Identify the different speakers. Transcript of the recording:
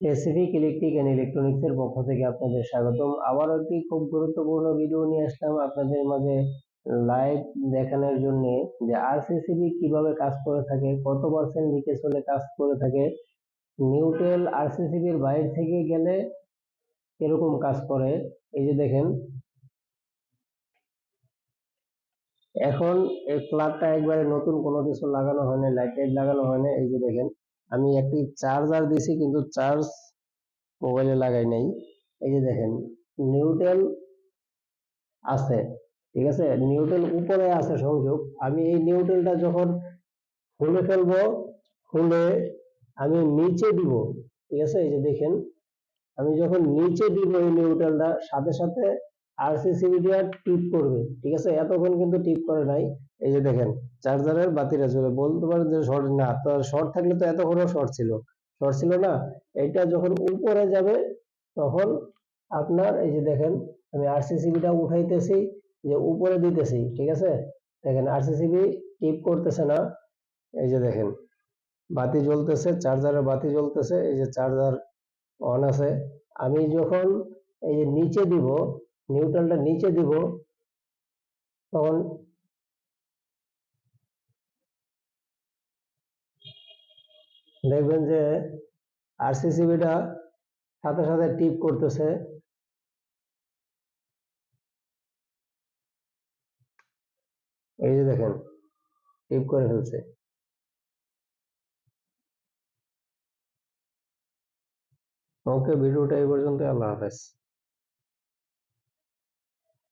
Speaker 1: Specific electric and ইলেকট্রনিক্সের পক্ষ থেকে আপনাদের স্বাগতম। আবারও একটি খুব গুরুত্বপূর্ণ ভিডিও নিয়ে আসলাম আপনাদের মাঝে লাইভ দেখানোর জন্য যে আরসিসিবি কীভাবে কাজ করে থাকে, কত পার্সেন্ট লিকেজ হলে কাজ করে থাকে নিউট্রাল আরসিসিবির বাইরে থেকে গেলে এরকম কাজ করে, এই যে দেখেন। এখন প্লাগটা একবারে নতুন কোনো কিছু লাগানো হয়নি লাইট টাইট লাগানো হয়নি এই যে দেখেন। আমি একটি চার্জার দিছি, কিন্তু চার্জ মোবাইলে লাগাই নাই। এই যে দেখেন নিউট্রাল আছে, ঠিক আছে? নিউট্রাল উপরে আছে সংযোগ। আমি এই নিউট্রালটা যখন খুলে ফেলব, খুলে আমি নিচে দিব, ঠিক আছে? এই যে দেখেন, আমি যখন নিচে দিব এই নিউট্রালটা সাথে সাথে আরসিসিবিটা টিপ করবে, ঠিক আছে? এতক্ষণ কিন্তু টিপ করে নাই। এই যে দেখেন, চার্জারের বাতিটা চলে বলতে পারেন যে শর্ট না, তো শর্ট থাকলে তো এতক্ষণও শর্ট ছিল। শর্ট ছিল না এটা যখন উপরে যাবে, তখন আপনার এই যে দেখেন, আমি আরসিসিবিটা উঠাইতেছি, যে উপরে দিতেছি, ঠিক আছে? দেখেন আরসিসিবি টিপ করতেছে না। এই যে দেখেন, বাতি জ্বলতেছে, চার্জারের বাতি জ্বলতেছে, এই যে চার্জার অন আছে। আমি যখন এই যে নিচে দিব নিউট্রালটা নিচে দিব, তখন দেখবেন যে আরসিসিবিটা সাথে সাথে টিপ করতেছে। এই যে দেখেন, টিপ করে ফেলছে। ওকে, ভিডিওটা এই পর্যন্ত আল্লাহ হাফেজ।